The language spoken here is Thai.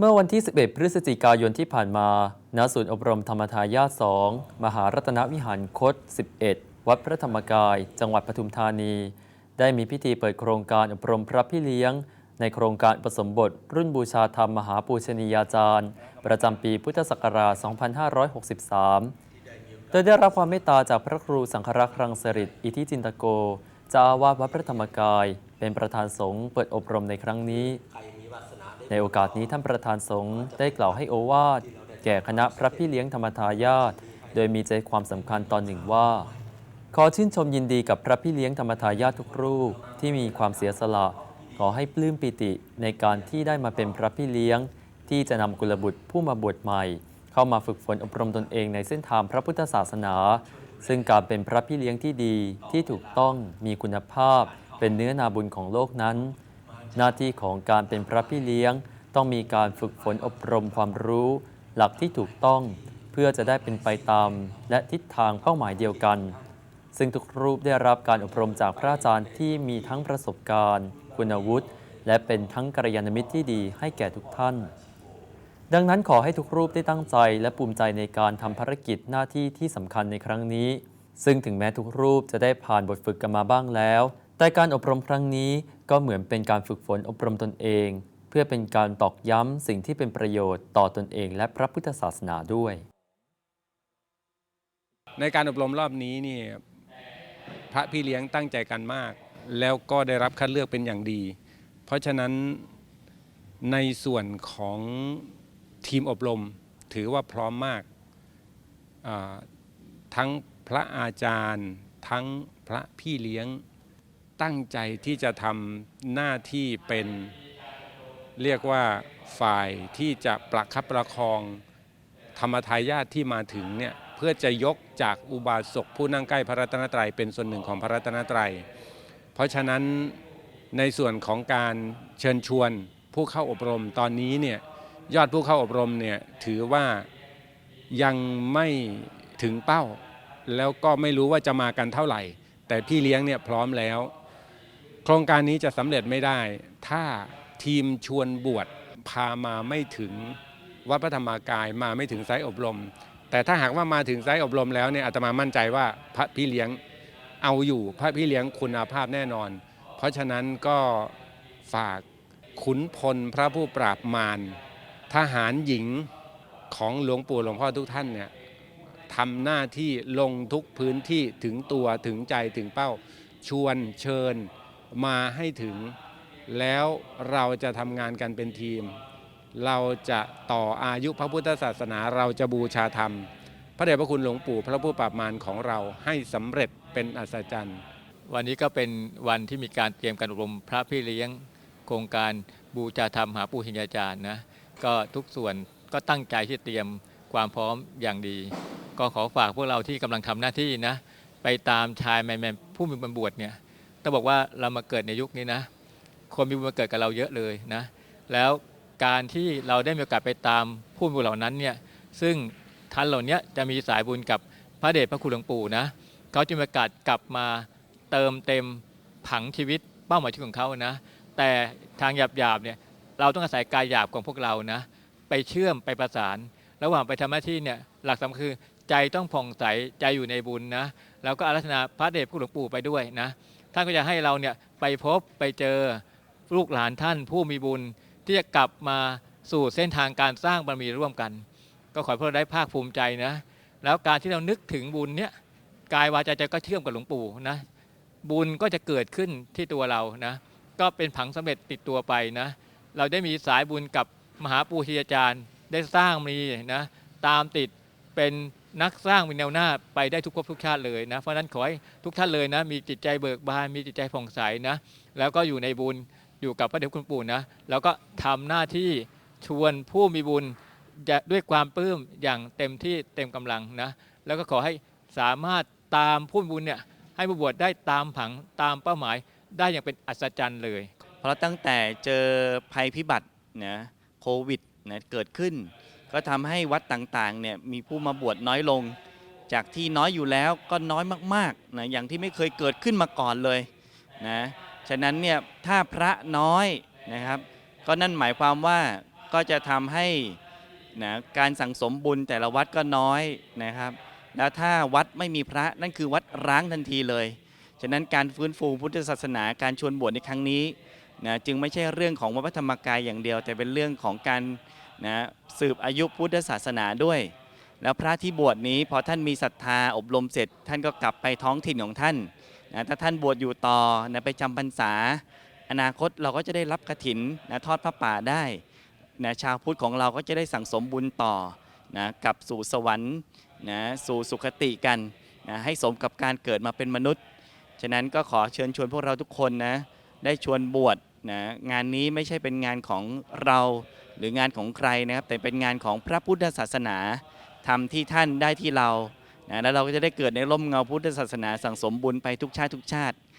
เมื่อวันที่ 11 พฤศจิกายนที่ผ่านมา ณ ศูนย์อบรมธรรมทายาท2มหารัตนวิหารคต 11 วัดพระธรรมกาย จังหวัดปทุมธานี ได้มีพิธีเปิดโครงการอบรมพระพี่เลี้ยง ในโครงการผสมบท รุ่นบูชาธรรมมหาปูชนียาจารย์ ประจำปีพุทธศักราช 2563 โดยได้รับความเมตตาจากพระครูสังฆรักษ์รังสฤษดิ์อิทธิจินตโกจ้าอาวาสวัดพระธรรมกาย เป็นประธานสงฆ์เปิดอบรมในครั้งนี้ ในโอกาสนี้ท่านประธานสงฆ์ได้กล่าวให้โอวาทแก่คณะพระพี่เลี้ยงธรรมทายาทโดยมีใจความสำคัญตอนหนึ่งว่า ขอชื่นชมยินดีกับพระพี่เลี้ยงธรรมทายาททุกรูปที่มีความเสียสละ ขอให้ปลื้มปิติในการที่ได้มาเป็นพระพี่เลี้ยง ที่จะนำกุลบุตรผู้มาบวชใหม่ เข้ามาฝึกฝนอบรมตนเองในเส้นทางพระพุทธศาสนา ซึ่งการเป็นพระพี่เลี้ยงที่ดีที่ถูกต้องมีคุณภาพ เป็นเนื้อนาบุญของโลกนั้น หน้าที่ของการเป็นพระพี่เลี้ยง ต้องมีการฝึกฝนอบรมความรู้ หลักที่ถูกต้อง เพื่อจะได้เป็นไปตาม และทิศทางเป้าหมายเดียวกัน ซึ่งทุกรูปได้รับการอบรมจากพระอาจารย์ที่มีทั้งประสบการณ์ คุณวุฒิและเป็นทั้งกัลยาณมิตรที่ดีให้แก่ทุกท่าน ดังนั้นขอให้ทุกรูปได้ตั้งใจและภูมิใจในการทำภารกิจหน้าที่ที่สำคัญในครั้งนี้ ซึ่งถึงแม้ทุกรูปจะได้ผ่านบทฝึกกันมาบ้างแล้ว แต่การอบรมครั้งนี้ ก็เหมือนเป็นการฝึกฝนอบรมตนเอง เพื่อเป็นการตอกย้ำสิ่งที่เป็นประโยชน์ต่อตนเองและพระพุทธศาสนาด้วย ในการอบรมรอบนี้นี่พระพี่เลี้ยงตั้งใจกันมาก แล้วก็ได้รับคัดเลือกเป็นอย่างดี เพราะฉะนั้นในส่วนของทีมอบรมถือว่าพร้อมมาก ทั้งพระอาจารย์ ทั้งพระพี่เลี้ยง ตั้งใจที่จะทำหน้าที่เป็นเรียกว่าฝ่ายที่จะประคับประคองธรรมทายาทที่มาถึงเนี่ยเพื่อจะยกจากอุบาสกผู้นั่งใกล้พระรัตนตรัยเป็นส่วนหนึ่งของพระรัตนตรัย เพราะฉะนั้นในส่วนของการเชิญชวนผู้เข้าอบรมตอนนี้เนี่ยยอดผู้เข้าอบรมเนี่ยถือว่ายังไม่ถึงเป้า แล้วก็ไม่รู้ว่าจะมากันเท่าไหร่ แต่พี่เลี้ยงเนี่ยพร้อมแล้ว โครงการนี้จะสำเร็จไม่ได้ ถ้าทีมชวนบวชพามาไม่ถึงวัดพระธรรมกายมาไม่ถึงไซต์อบรม แต่ถ้าหากว่ามาถึงไซต์อบรมแล้วเนี่ยอาตมามั่นใจว่าพระพี่เลี้ยงเอาอยู่พระพี่เลี้ยงคุณภาพแน่นอน เพราะฉะนั้นก็ฝากขุนพลพระผู้ปราบมารทหารหญิงของหลวงปู่หลวงพ่อทุกท่านเนี่ยทำหน้าที่ลงทุกพื้นที่ถึงตัวถึงใจถึงเป้า ชวนเชิญ มาให้ถึง แล้วเราจะทำงานกันเป็นทีม เราจะต่ออายุพระพุทธศาสนาเราจะบูชาธรรม พระเดชพระคุณหลวงปู่พระผู้ปราบมารของเราให้สำเร็จเป็นอัศจรรย์วันนี้ก็เป็นวันที่มีการเตรียมการอบรมพระพี่เลี้ยง โครงการบูชาธรรมหาปู่หิญาจารย์นะก็ทุกส่วนก็ตั้งใจที่เตรียมความพร้อมอย่างดี ก็ขอฝากพวกเราที่กำลังทำหน้าที่นะ ไปตามชายแมนแมนผู้มีบุญบวชเนี่ย ต้องบอกว่าเรามาเกิดในยุคนี้นะ คนมีบุญมาเกิดกับเราเยอะเลยนะ แล้วการที่เราได้มีโอกาสไปตามผู้มีบุญเหล่านั้นเนี่ย ซึ่งท่านเหล่านี้จะมีสายบุญกับพระเดชพระคุณหลวงปู่นะ เขาจะมีโอกาสกลับมาเติมเต็มผังชีวิตเป้าหมายชีวิตของเขานะ แต่ทางหยาบๆเนี่ย เราต้องอาศัยกายหยาบของพวกเรานะ ไปเชื่อมไปประสาน ระหว่างไปทำหน้าที่เนี่ยหลักสำคัญคือใจต้องผ่องใสใจอยู่ในบุญนะ แล้วก็อารัธนาพระเดชพระคุณหลวงปู่ไปด้วยนะ ท่านก็จะให้เราเนี่ยไปพบไปเจอลูกหลานท่านผู้มีบุญ ที่จะกลับมาสู่เส้นทางการสร้างบารมีร่วมกัน ก็ขอให้พวกเราได้ภาคภูมิใจนะ แล้วการที่เรานึกถึงบุญเนี่ยกายวาจาใจก็เชื่อมกับหลวงปู่นะบุญก็จะเกิดขึ้นที่ตัวเรานะก็เป็นผังสำเร็จติดตัวไปนะเราได้มีสายบุญกับมหาปูชนียาจารย์ได้สร้างมีนะตามติดเป็น นักสร้างมีแนวหน้าไปได้ทุกภพทุกชาติเลยนะ เพราะนั้นขอให้ทุกท่านเลยนะ มีจิตใจเบิกบาน มีจิตใจผ่องใสนะ แล้วก็อยู่ในบุญอยู่กับพระเดชคุณปู่นะ แล้วก็ทำหน้าที่ชวนผู้มีบุญจะด้วยความปลื้มอย่างเต็มที่เต็มกำลังนะ แล้วก็ขอให้สามารถตามผู้มีบุญเนี่ยให้มาบวชได้ตามผังตามเป้าหมายได้อย่างเป็นอัศจรรย์เลย เพราะตั้งแต่เจอภัยพิบัตินะโควิดนะเกิดขึ้น ก็ทำให้วัดต่างๆเนี่ยมีผู้มาบวชน้อยลง จากที่น้อยอยู่แล้วก็น้อยมากๆนะอย่างที่ไม่เคยเกิดขึ้นมาก่อนเลยนะฉะนั้นเนี่ยถ้าพระน้อยนะครับ ก็นั่นหมายความว่าก็จะทำให้นะการสั่งสมบุญแต่ละวัดก็น้อยนะครับ แล้วถ้าวัดไม่มีพระนั่นคือวัดร้างทันทีเลย ฉะนั้นการฟื้นฟูพุทธศาสนาการชวนบวชในครั้งนี้นะจึงไม่ใช่เรื่องของวัดพระธรรมกายอย่างเดียว แต่เป็นเรื่องของการ นะสืบอายุพุทธศาสนาด้วย แล้วพระที่บวชนี้พอท่านมีศรัทธาอบรมเสร็จ ท่านก็กลับไปท้องถิ่นของท่านนะถ้าท่านบวชอยู่ต่อนะไปจำพรรษา อนาคตเราก็จะได้รับกฐินนะทอดพระป่าได้นะชาวพุทธของเราก็จะได้สั่งสมบุญต่อนะกลับสู่สวรรค์นะสู่สุคติกันนะให้สมกับการเกิดมาเป็นมนุษย์ ฉะนั้นก็ขอเชิญชวนพวกเราทุกคนนะได้ชวนบวชนะงานนี้ไม่ใช่เป็นงานของเรา หรืองานของใครนะครับแต่เป็นงานของพระพุทธศาสนาทำที่ท่านได้ที่เรานะแล้วเราก็จะได้เกิดในร่มเงาพุทธศาสนาสั่งสมบุญไปทุกชาติทุกชาติ